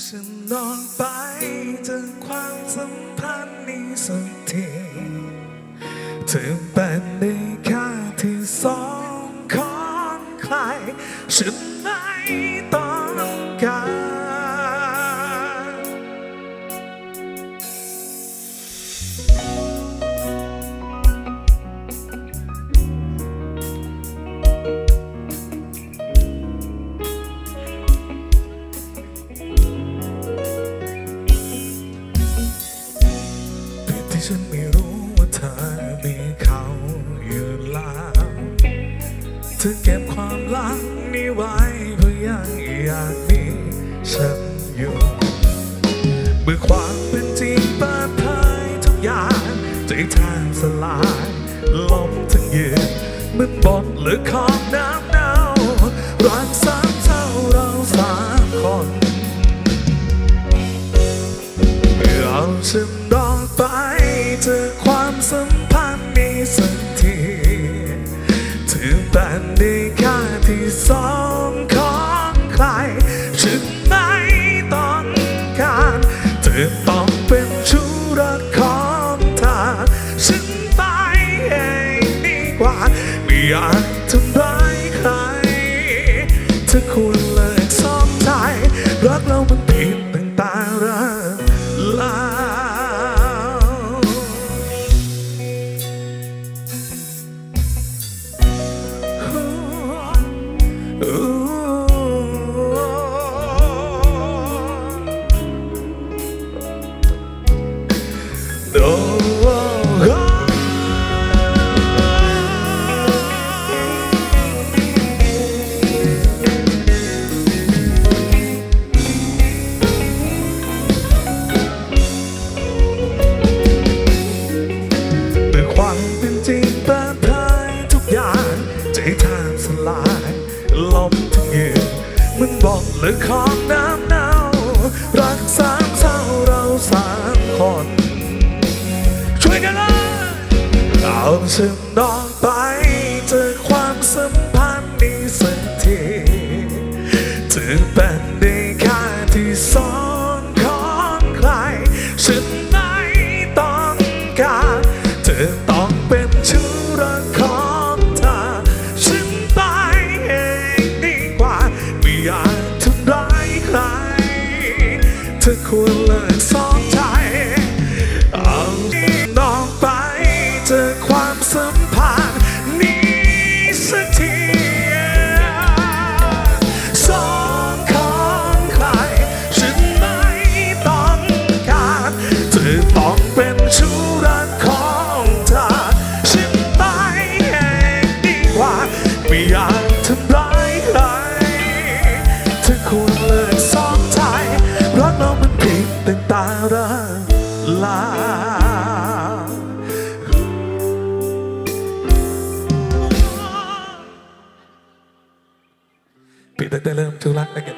ฉันนอนไปจนความสัมพันธ์นี้สักทีเธอเป็นได้แค่ที่สองของใครฉันไม่ต้องการ ฉันไม่รู้ว่าเธอมีเขาอยู่แล้วเธอเก็บความลังนี้ไว้เพราะยังอยากมีฉันอยู่เมื่อความเป็นจริงเปิดเผยทุกอย่างใจแทบสลายลมทั้งยืนเหมันบทหรือของน้ำเน่ารักสามเท่า ที่สองของใครฉันไม่ต้องการเธอต้องเป็นชู้รักของเธอฉันไปเองดีกว่าไม่อยากทำร้ายใครเธอควร อย่างใจแทบสลายลมทั้งยืนมันบอกเลือของน้ำเน่ารักสามเศร้าเราสามคน ช่วยกันเลยเอาฉันนอนไปเจอความสัมพันธ์นี้สักทีถือเป็น สักคนเลิกสองใจเอาน้องไปเจอความสัมพันธ์นี้สักทีสองของใครฉันไม่ต้องการเธอต้องเป็นชู้รักของเธอฉันไปเองดีกว่าไม่อยาก ได้เริ่มธุระแรก